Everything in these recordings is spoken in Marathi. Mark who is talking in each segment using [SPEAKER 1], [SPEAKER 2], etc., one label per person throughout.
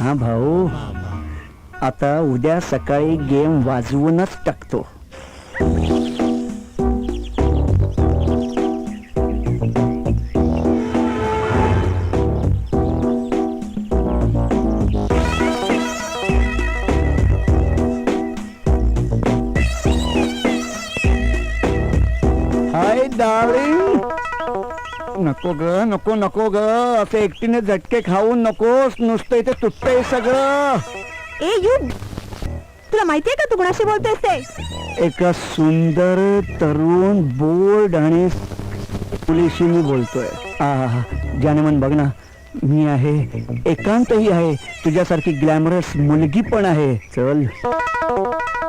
[SPEAKER 1] हा भाऊ. आता उद्या सकाळी गेम वाजवूनच टाकतो. नको ग नको नको ग. असे एकटीने झटके खाऊ नकोस. नुसतं इथे तुटतंय सगळं.
[SPEAKER 2] ए यू. तुला माहितीये का तू कुणाशी बोलतोयस ते?
[SPEAKER 1] एका सुंदर तरुण बोल्ड आणि पुलिशी मी बोलतोय. आहा, ज्याने मन बघ ना मी आहे एकांतही आहे. तुझ्यासारखी ग्लॅमरस मुलगी पण आहे. चल.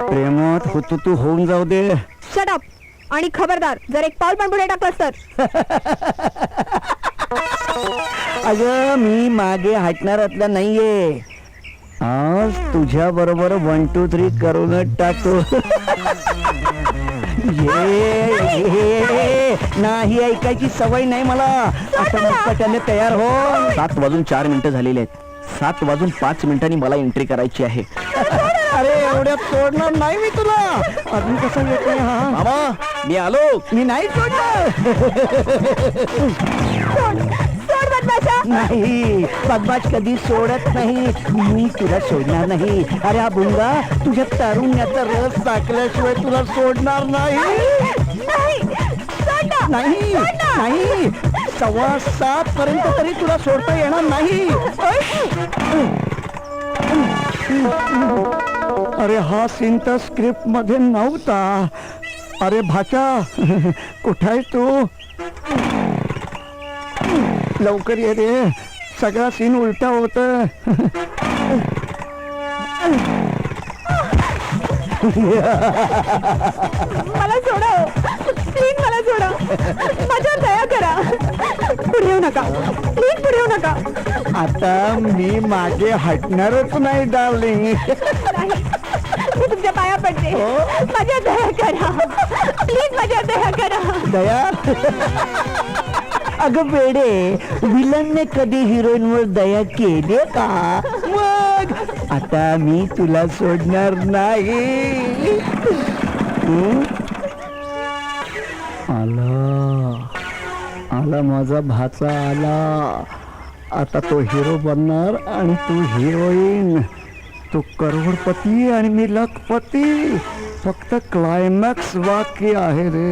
[SPEAKER 1] प्रेमात होतो तू होऊन जाऊ दे.
[SPEAKER 2] शट अप आणि खबरदार जर एक पाऊल पण पुढे टाकलंस तर
[SPEAKER 1] अगं मी मागे हटणारातला नाहीये. आज तुझ्या बरोबर वन टू थ्री करूनच टाकतो ये, ये. नाही ऐकायची सवय नाही मला. आता मुक्काट्याने तयार हो. सात वाजून चार मिनिटं झालेली आहेत. सात वाजून पाच मिनिटांनी मला एंट्री करायची आहे. अरे एवढ्यात सोडणार नाही मी तुला. अजून कसं येतोय हा? मामा मी आलो. मी नाही सोडणार.
[SPEAKER 2] सोड सोड बदमाशा.
[SPEAKER 1] नाही बदमाश कधी सोडत नाही. मी तुला सोडणार नाही. अरे हा भुंगा तुझ्या तारुण्याचा रस टाकल्याशिवाय तुला सोडणार नाही.
[SPEAKER 2] नाही.
[SPEAKER 1] सव्वा सात पर्यंत तरी तुला सोडता येणार नाही. अरे हा सीन तर स्क्रिप्टमध्ये नव्हता. अरे भाचा कुठं आहे तू? लवकर ये रे. सगळा सीन उलटा होत
[SPEAKER 2] मला सोडा प्लीज मला सोडा माझ्यावर दया करा. पुढे येऊ नका. प्लीज पुढे येऊ नका.
[SPEAKER 1] आता मी मागे हटणारच नाही डार्लिंग
[SPEAKER 2] नाही. मी तुमच्या पाया पडते. माझ्या दया करा. प्लीज माझ्या दया करा.
[SPEAKER 1] दया? अगं बेडे विलनने कधी हिरोईन वर दया केली का? मग? आता मी तुला सोडणार नाही. हं? आला माझा भाचा आला. आता तो हिरो बनणार आणि तू हिरोईन तू करोडपती आणि मी लखपती. फक्त क्लायमॅक्स वाक्य आहे रे.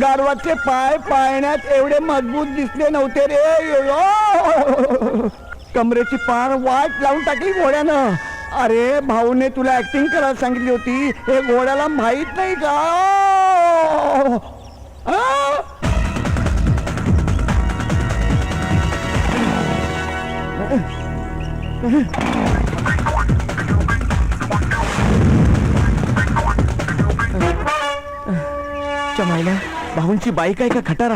[SPEAKER 1] गारवाचे पाय पाळण्यात एवढे मजबूत दिसले नव्हते रे. कमरेची पार वाट लावून टाकली घोड्यानं. अरे भाऊने तुला ऍक्टिंग करायला सांगितली होती. हे घोड्याला माहीत नाही का? चमायला भाऊंची बाईक आहे का खटारा?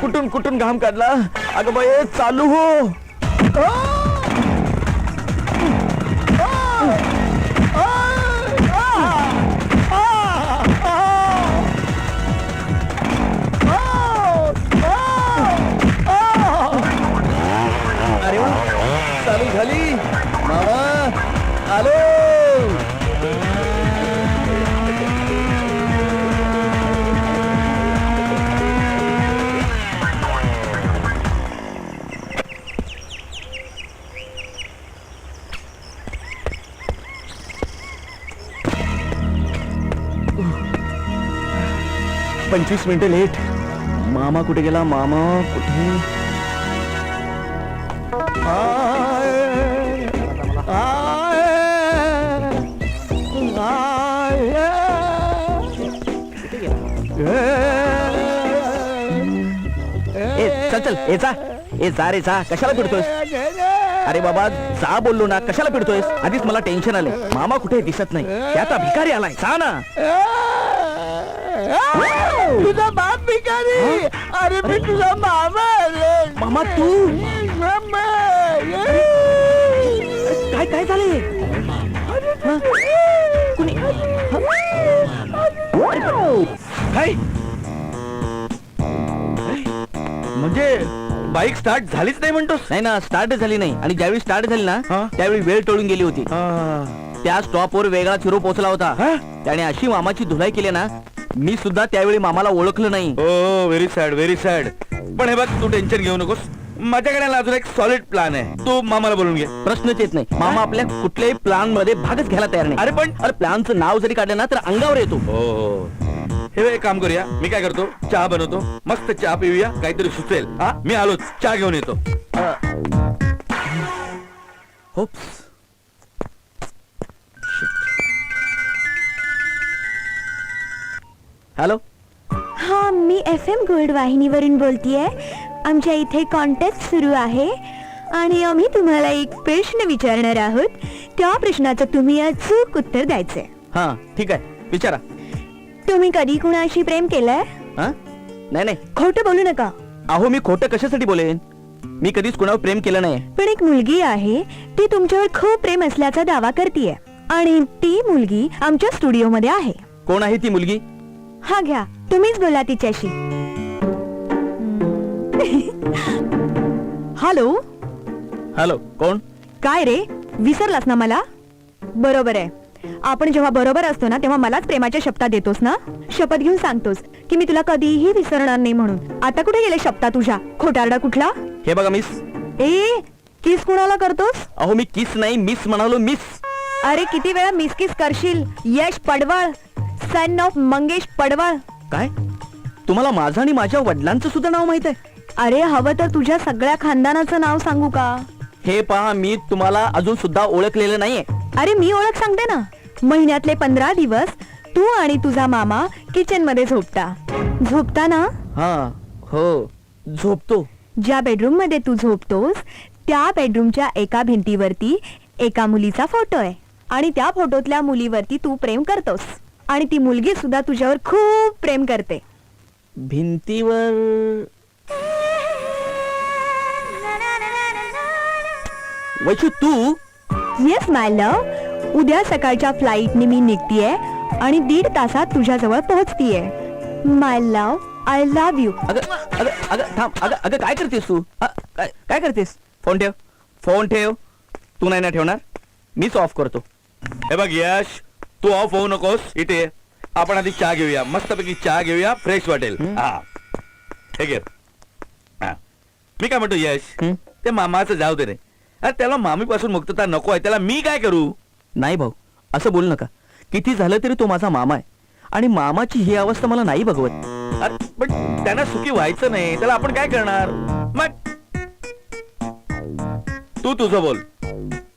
[SPEAKER 1] कुठून कुठून घाम काढला? अगं बाई चालू हो. पंचवीस मिनिटं लेट मामा कुठे गेला? मामा कुठे? आय, आय, आय,
[SPEAKER 3] ए चल चल ए जा. ए जा रे जा. कशाला फिरतोयस अरे बाबा जा बोललो ना. कशाला फिरतोयस आधीच मला टेन्शन आले मामा कुठे दिसत नाही. ते आता भिकारी आलाय. जा ना.
[SPEAKER 1] तुझा बाप भिकारी. अरे मी तुझा मामा.
[SPEAKER 3] मामा तू?
[SPEAKER 1] मामा,
[SPEAKER 3] काय काय झाले कुणी? काय?
[SPEAKER 4] म्हणजे बाईक स्टार्ट झालीच नाही म्हणतोस? नाही ना स्टार्ट झाली नाही. आणि ज्यावेळी स्टार्ट झाली ना त्यावेळी वेळ टळून गेली होती. त्या स्टॉपवर वेगळा चिरो पोहोचला होता. त्याने अशी मामाची धुलाई केली ना मी सुद्धा त्यावेळी मामाला ओळखलं नाही.
[SPEAKER 5] हो व्हेरी सॅड व्हेरी सॅड पण हे बघ तू टेन्शन घेऊ नकोस. माझ्याकडे ना अजून एक सॉलिड प्लॅन आहे. तू मामाला बोलून घे.
[SPEAKER 4] प्रश्नच येत नाही. मामा आपल्या कुठल्याही प्लॅनमध्ये भागच घ्यायला तयार नाही. अरे पण अरे प्लॅनचं नाव जरी काढलं ना तर अंगावर येतो.
[SPEAKER 5] हो हो. हे बघ, एक काम करूया. मी काय करतो? चहा बनवतो. मस्त चहा पिऊया. काहीतरी सुचेल. हा मी आलोच. चहा घेऊन येतो.
[SPEAKER 4] होप्स हॅलो
[SPEAKER 2] हा मी एफ एम गोल्ड वाहिनीवरून बोलतीये. आमच्या इथे कॉन्टेस्ट सुरू आहे. आणि आम्ही तुम्हाला एक प्रश्न विचारणार आहोत. त्या प्रश्नाचं तुम्ही अचूक उत्तर द्यायचंय.
[SPEAKER 4] हा ठीक आहे. विचारा.
[SPEAKER 2] तुम्ही कधी कुणाशी प्रेम केलंय?
[SPEAKER 4] हा? नाही नाही.
[SPEAKER 2] खोटं बोलू नका.
[SPEAKER 4] अहो मी खोटं कशासाठी बोलेन? मी कधीच कुणावर प्रेम केलं नाही
[SPEAKER 2] पण एक मुलगी आहे. ती तुमच्यावर खूप प्रेम असल्याचा दावा करतीये. आणि ती मुलगी आमच्या स्टुडिओमध्ये आहे.
[SPEAKER 4] कोण आहे ती मुलगी?
[SPEAKER 2] हा घ्या तुम्हीच बोला तिच्याशी. हॅलो?
[SPEAKER 4] हॅलो कोण?
[SPEAKER 2] काय रे? विसरलास ना मला? बरोबर आहे. आपण जेव्हा बरोबर असतो ना तेव्हा मलाच प्रेमाच्या शब्दा देतोस ना? शपथ घेऊन सांगतोस की मी तुला कधीही विसरणार नाही म्हणून. आता कुठे गेले शब्दा तुझ्या? खोटारडा कुठला?
[SPEAKER 4] हे बघा मिस
[SPEAKER 2] ए किस कुणाला करतोस?
[SPEAKER 4] अहो मी किस नाही मिस म्हणालो मिस
[SPEAKER 2] अरे किती वेळा मिस किस करशील? यश पडवळ. सन ऑफ मंगेश पडवळ
[SPEAKER 4] काय? तुम्हाला माझं आणि माझ्या वडिलांचं सुद्धा नाव माहीत आहे?
[SPEAKER 2] अरे हवं तर तुझ्या सगळ्या खानदानाचं नाव सांगू का?
[SPEAKER 4] हे पहा मी तुम्हाला अजून सुद्धा ओळखलेलं नाहीये.
[SPEAKER 2] अरे मी ओळख सांगते ना. महिन्यातले पंधरा दिवस तू आणि तुझा मामा किचनमध्ये झोपता. झोपता ना?
[SPEAKER 4] हा हो झोपतो.
[SPEAKER 2] ज्या बेडरूममध्ये तू झोपतोस त्या बेडरूमच्या एका भिंतीवरती एका मुलीचा फोटो आहे. आणि त्या फोटोतल्या मुलीवरती तू प्रेम करतोस. आणि ती मुलगी सुद्धा तुझ्यावर खूप प्रेम करते.
[SPEAKER 4] भिंतीवर. वैशू तू?
[SPEAKER 2] येस माय लव उद्या सकाळच्या फ्लाईटने मी निघतीये आणि दीड तासात तुझ्याजवळ पोहोचतीये. My love I love you
[SPEAKER 4] अगं अगं अगं थांब. अगं अगं काय करतेस तू? अ, काय काय करतेस? फोन ठेव. फोन ठेव. तू नाही ना ठेवणार? मीच ऑफ करतो.
[SPEAKER 5] हे बघ यश. तू ऑफ होऊ नकोस. इथे. आपण आधी चहा घेऊया. मस्तपैकी चहा घेऊया. फ्रेश वाटेल. हा. हे घे. हा. मी काय म्हणतो यश?
[SPEAKER 4] हं?
[SPEAKER 5] ते मामाचं जाऊ दे रे. अरे त्याला मामीपासून मुक्तता नको आहे. त्याला मी काय करू?
[SPEAKER 4] नाही भाऊ. असं बोलू नका. किती झालं तरी तो माझा मामा आहे. आणि मामाची ही अवस्था मला नाही बघवत.
[SPEAKER 5] अरे पण त्यांना सुखी व्हायचं नाही. त्याला आपण काय करणार? मग. तू तुझं बोल.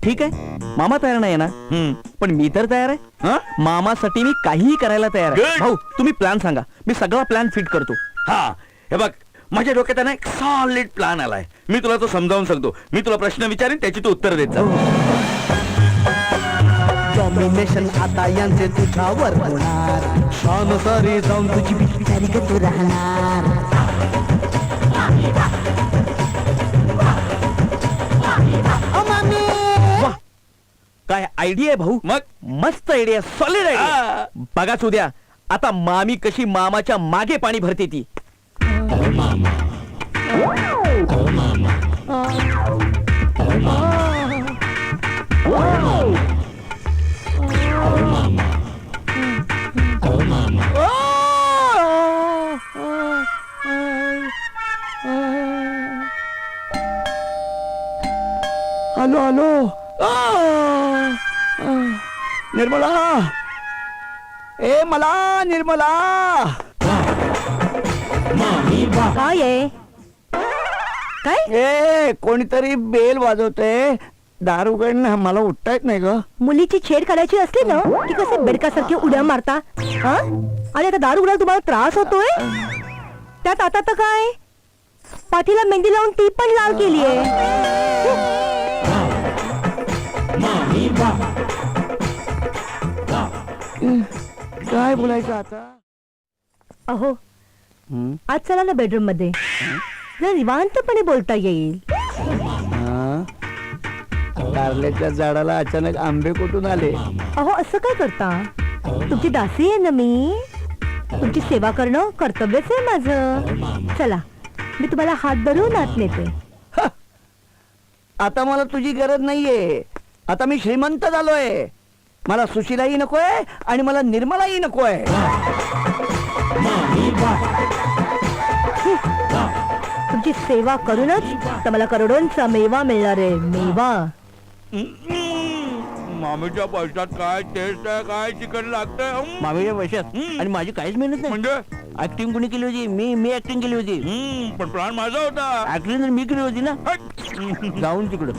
[SPEAKER 4] ठीक आहे. मामा तयार नाही ना?
[SPEAKER 5] हम्म.
[SPEAKER 4] पण मी तर तयार आहे.
[SPEAKER 5] हा?
[SPEAKER 4] मामासाठी मी काहीही करायला तयार आहे. भाऊ तुम्ही प्लॅन सांगा. मी सगळा प्लॅन फिट करतो.
[SPEAKER 5] हा. हे बघ माझ्या डोक्यात ना एक सॉलिड प्लॅन आलाय. मी तुला तो समजावून सांगतो. मी तुला प्रश्न विचारेन त्याची तू उत्तर देत जा.
[SPEAKER 1] डॉमिनेशन आता यांचे तुझ्यावर होणार. शान सारी जाऊन तुझी बिचारी तू राहणार?
[SPEAKER 4] आयडिया आहे भाऊ.
[SPEAKER 5] मग?
[SPEAKER 4] मस्त आयडिया सॉलिड. आयडिया बघाच उद्या आता मामी कशी मामाच्या मागे पाणी भरते ती.
[SPEAKER 1] हॅलो ए मला निर्मला.
[SPEAKER 2] काय आहे? काय?
[SPEAKER 1] ए कोणीतरी बेल वाजवते दार उघडणं मला उठता येत नाही ग.
[SPEAKER 2] मुलीची छेड काढायची असली ना की कसे बेडकासारखे उड्या मारता? हा? आणि आता दारू उडायला तुम्हाला त्रास होतोय? त्यात आता तर काय? पाठीला मेहंदी लावून ती पण लाल केली आहे
[SPEAKER 1] काय बोलायचं आता?
[SPEAKER 2] अहो आज चला ना बेडरूममध्ये जरा निवांतपणे बोलता येईल.
[SPEAKER 1] हा? कारल्याच्या झाडाला अचानक आंबे कुठून आले?
[SPEAKER 2] अहो असं काय करता? तुमची दासी आहे ना मी? तुमची सेवा करणं कर्तव्यच आहे माझं. चला
[SPEAKER 6] मी तुम्हाला हात धरून आत नेते.
[SPEAKER 1] आता मला तुझी गरज नाहीये. आता मी श्रीमंत झालोय. मला सुशीलाही नकोय आणि मला निर्मलाही नकोय.
[SPEAKER 6] तुमची सेवा करूनच तर मला करोडोंचा मेवा मिळणार आहे मेवा.
[SPEAKER 5] मामीच्या पैशात काय टेस्ट आहे काय चिकन लागतंय
[SPEAKER 3] मामीच्या पैशात. आणि माझी काहीच मेहनत नाही.
[SPEAKER 5] म्हणजे?
[SPEAKER 3] ऍक्टिंग कोणी केली होती? मी मी ऍक्टिंग केली होती.
[SPEAKER 5] हम्म, पण प्लॅन माझा होता.
[SPEAKER 3] ऍक्टिंग तर मी केली होती ना?
[SPEAKER 5] हट.
[SPEAKER 3] जाऊन तिकडं.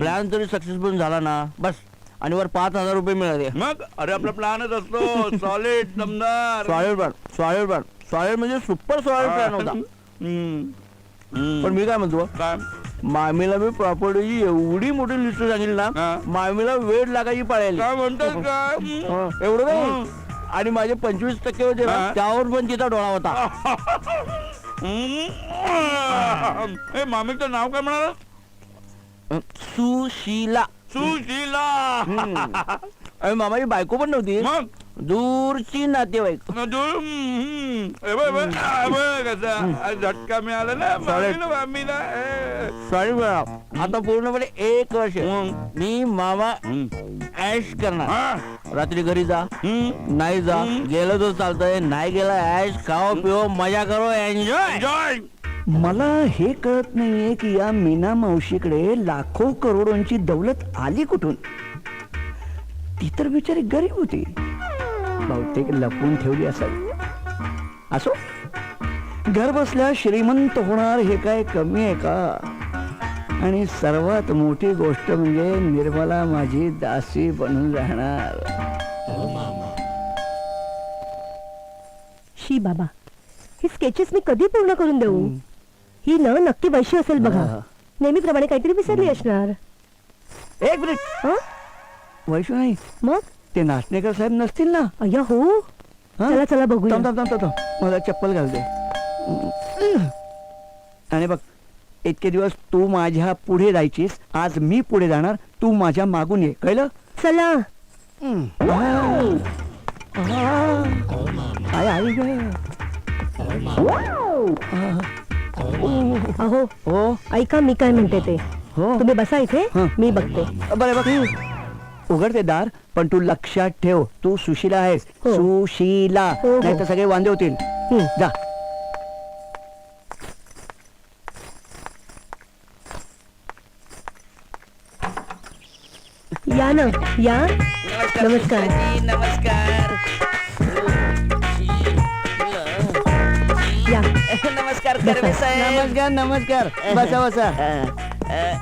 [SPEAKER 3] प्लॅन तरी सक्सेसफुल झाला ना. बस. आणि वर पाच हजार रुपये मिळाले.
[SPEAKER 5] मग? अरे आपला प्लॅनच असतो. सॉलिड दमदार
[SPEAKER 3] solid plan solid plan solid म्हणजे सुपर सॉलिड प्लॅन होता. पण मी काय म्हणतो?
[SPEAKER 5] काय?
[SPEAKER 3] मामीला मी प्रॉपर्टीची एवढी मोठी लिस्ट सांगितली ना. मामीला वेळ लागायची पळायला.
[SPEAKER 5] काय म्हणतात काय? हम्म.
[SPEAKER 3] एवढं नाही आणि माझे पंचवीस टक्के होते ना. त्यावर पण तिचा डोळा होता.
[SPEAKER 5] मामीचं नाव काय म्हणाल?
[SPEAKER 3] सुशीला.
[SPEAKER 5] सुशीला.
[SPEAKER 3] आणि मामाची बायको पण नव्हती?
[SPEAKER 5] मग?
[SPEAKER 3] दूरची नातेवाईक.
[SPEAKER 5] झटका मिळाला ना मामीला.
[SPEAKER 3] सॉरी आता पूर्णपणे एक वर्ष. मी मामा. ऍश करणार. रात्री घरी जा. नाही जा. गेलं तर चालतंय. नाही गेलं ऍश खाओ पिओ मजा करो एन्जॉय.
[SPEAKER 1] मला हे कळत नाहीये की या मीना मावशीकडे लाखो करोडोंची दौलत आली कुठून? ती तर बिचारी गरीब होती. बहुतेक लपवून ठेवली असावी. असो? घर बसल्या श्रीमंत होणार हे काय कमी आहे का? आणि सर्वात मोठी गोष्ट म्हणजे निर्मला माझी दासी बनून राहणार.
[SPEAKER 6] शी बाबा ही स्केचेस मी कधी पूर्ण करून देऊ? ही न नक्की वैशी असेल बघा. नेहमीप्रमाणे काहीतरी विसरली असणार.
[SPEAKER 1] एक मिनिट.
[SPEAKER 6] हं?
[SPEAKER 1] वैशू नाही
[SPEAKER 6] मग?
[SPEAKER 1] ते नाचणेकर साहेब नसतील ना?
[SPEAKER 6] अय्या हो.
[SPEAKER 1] हं?
[SPEAKER 6] चला चला बघूया.
[SPEAKER 1] थांब थांब थांब थांब थांब. मला चप्पल घालते आणि बघ इतके दिवस तू माझ्या पुढे जायचीस. आज मी पुढे जाणार. तू माझ्या मागून ये. कळलं?
[SPEAKER 6] चला.
[SPEAKER 1] काय आई ग
[SPEAKER 6] अहो
[SPEAKER 1] हो.
[SPEAKER 6] ऐका मी काय म्हणते ते.
[SPEAKER 1] हो.
[SPEAKER 6] तुम्ही बसा इथे.
[SPEAKER 1] हं.
[SPEAKER 6] मी बघते.
[SPEAKER 1] बरं बघ. उघडते दार पण तू लक्षात ठेव तू सुशीला आहेस.
[SPEAKER 6] हो.
[SPEAKER 1] सुशीला.
[SPEAKER 6] हो, हो.
[SPEAKER 1] नाही तर सगळे वांदे होतील.
[SPEAKER 6] हं.
[SPEAKER 1] जा.
[SPEAKER 6] या ना या. नमस्कार.
[SPEAKER 3] नमस्कार.
[SPEAKER 6] या.
[SPEAKER 3] नमस्कार
[SPEAKER 6] बसा.
[SPEAKER 3] कर्वे साहेब.
[SPEAKER 1] नमस्कार नमस्कार. बसा बसा.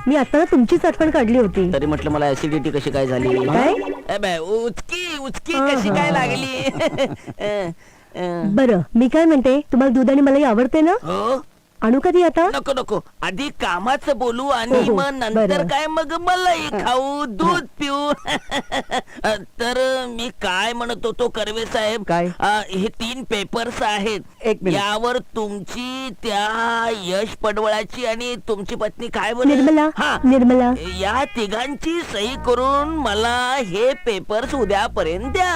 [SPEAKER 6] मी आता ना तुमचीच आठवण काढली होती.
[SPEAKER 3] तरी म्हटलं मला ऍसिडिटी कशी काय झाली?
[SPEAKER 6] काय?
[SPEAKER 3] ए बे, उचकी उचकी कशी काय. लागली? अ, अ.
[SPEAKER 6] बरं मी काय म्हणते तुम्हाला दूध आणि मलाई आवडते ना?
[SPEAKER 3] हो.
[SPEAKER 6] आणू कधी आता?
[SPEAKER 3] नको नको. आधी कामाचं बोलू
[SPEAKER 6] हो,
[SPEAKER 3] आणि
[SPEAKER 6] हो.
[SPEAKER 3] मग नंतर
[SPEAKER 6] बरं.
[SPEAKER 3] काय? मग मलाई खाऊ दूध पिऊ. तर मी काय म्हणत होतो कर्वे साहेब?
[SPEAKER 1] काय?
[SPEAKER 3] अ, हे तीन पेपर्स आहेत.
[SPEAKER 1] एक मिनिट.
[SPEAKER 3] यावर तुमची त्या यश पडवळाची आणि तुमची पत्नी काय बोल
[SPEAKER 6] निर्मला
[SPEAKER 3] हा.
[SPEAKER 6] निर्मला.
[SPEAKER 3] या तिघांची सही करून मला हे पेपर्स उद्यापर्यंत द्या.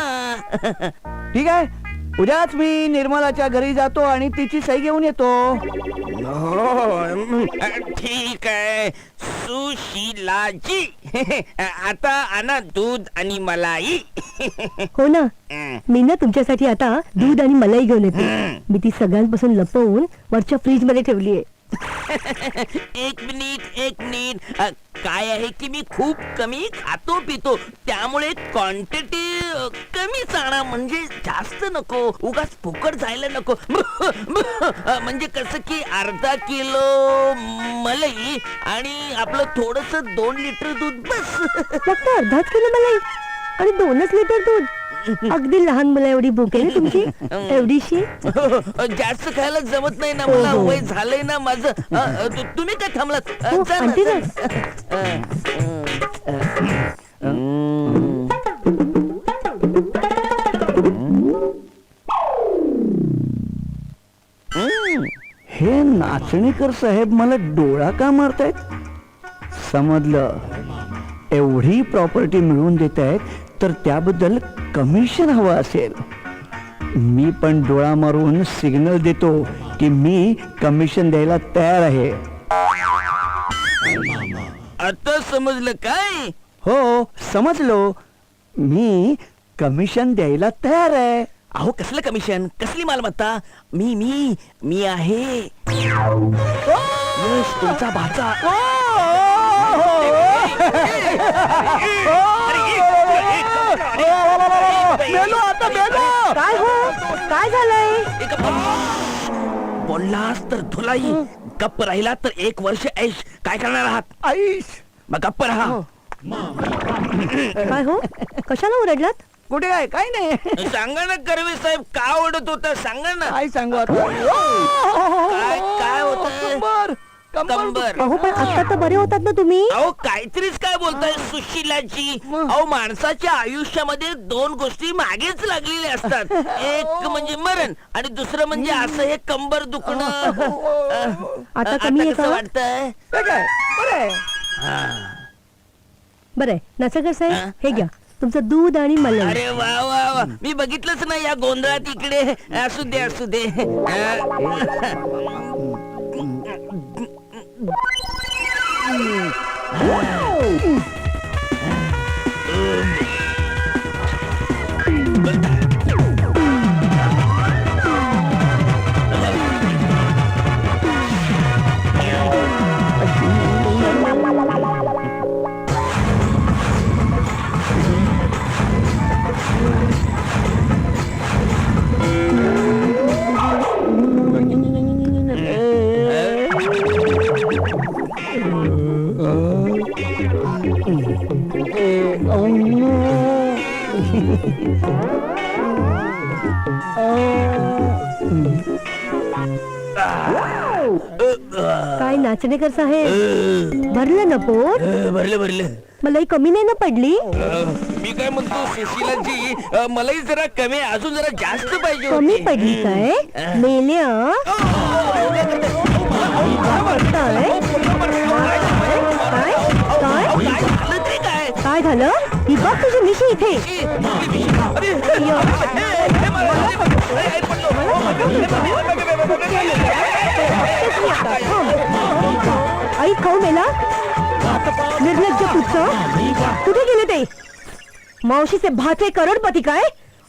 [SPEAKER 1] ठीक आहे. उद्याच मी निर्मलाच्या घरी जातो आणि तिची सही घेऊन येतो.
[SPEAKER 3] ठीक आहे. सुशीलाजी. आता आणा दूध आणि मलाई.
[SPEAKER 6] हो ना. मी ना तुमच्यासाठी आता दूध आणि मलाई घेऊन येते. मी ती सगळ्यांपासून लपवून वरच्या फ्रीजमध्ये ठेवली आहे.
[SPEAKER 3] एक मिनिट एक मिनिट. अ, काय आहे की मी खूप कमी खातो पितो? त्यामुळे क्वांटिटी कमीच आणा म्हणजे जास्त नको. उगाच फुकट जायला नको. अ, म्हणजे कसं की अर्धा किलो मलाई आणि आपलं थोडस दोन लिटर दूध बस.
[SPEAKER 6] फक्त अर्धाच किलो मलाई आणि दोनच लिटर दूध. अगदी लहान मुलं एवढी भूक आहे ना तुमची? एवढीशी?
[SPEAKER 3] जास्त खायला जमत नाही ना
[SPEAKER 6] हो,
[SPEAKER 3] मला.
[SPEAKER 6] हो.
[SPEAKER 3] वय झालंय ना माझं. अ, अ, तु- तुम्ही काय थांबलात? अ,
[SPEAKER 6] हो, आणते ना.
[SPEAKER 1] हे नाचणीकर साहेब मला डोळा का मारतायत? समजलं. एवढी प्रॉपर्टी मिळवून देत आहेत तर त्याबद्दल कमिशन हवं असेल. मी पण डोळा मारून सिग्नल देतो की मी कमिशन द्यायला तयार आहे.
[SPEAKER 3] आता समजलं काय?
[SPEAKER 1] हो समजलो. मी कमिशन द्यायला तयार आहे.
[SPEAKER 3] अहो कसलं कमिशन कसली मालमत्ता? मी मी मी आहे. यश तुमचा भाचा.
[SPEAKER 6] काय हो? काय झालंय?
[SPEAKER 3] बोललास तर धुलाई गप्प राहिला तर एक वर्ष ऐश. काय करणार आहात?
[SPEAKER 1] आईश
[SPEAKER 3] मग गप्प राहा.
[SPEAKER 6] काय हो? कशाला ओरडलात?
[SPEAKER 1] कुठे आहे? काय नाही.
[SPEAKER 3] सांगा ना कर्वे साहेब का ओढत होता? सांगा ना.
[SPEAKER 1] काय सांगू आता?
[SPEAKER 3] काय काय होत
[SPEAKER 1] कंबर
[SPEAKER 3] कंबर
[SPEAKER 6] अहो पण आता तर बरे होतात ना तुम्ही?
[SPEAKER 3] अहो काहीतरीच काय बोलताय सुशिलाजी. अहो माणसाच्या आयुष्यामध्ये दोन गोष्टी मागेच लागलेल्या असतात. एक म्हणजे मरण आणि दुसरं म्हणजे असं हे कंबर दुखणं.
[SPEAKER 6] आता कमी आहे
[SPEAKER 3] कसं
[SPEAKER 6] का?
[SPEAKER 3] वाटतंय?
[SPEAKER 6] बरं नाचकर
[SPEAKER 3] हा?
[SPEAKER 6] साहेब हे? घ्या. तुमचं दूध आणि मलाई.
[SPEAKER 3] अरे वा वा वा. मी बघितलंच ना या गोंधळात इकडे. असू दे असू दे.
[SPEAKER 6] काय नाचणेकर साहेब. भरलं ना पोट?
[SPEAKER 3] भरलं भरलं.
[SPEAKER 6] मलाई कमी नाही ना पडली?
[SPEAKER 3] मी काय म्हणतो सुशिलाजी अ, मलाही जरा कमी अजून जरा जास्त पाहिजे
[SPEAKER 6] कमी
[SPEAKER 3] होती.
[SPEAKER 6] पडली काय? मेल्या? काय? काय? काय?
[SPEAKER 3] काय झालं?
[SPEAKER 6] ही बघ तुझी मिशी इथे. आई खाऊ मेला? निर्लज्ज पुढचं कुठे गेले ते? मावशीचे भाचे करोडपती काय?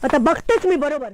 [SPEAKER 6] आता बघतेच मी बरोबर.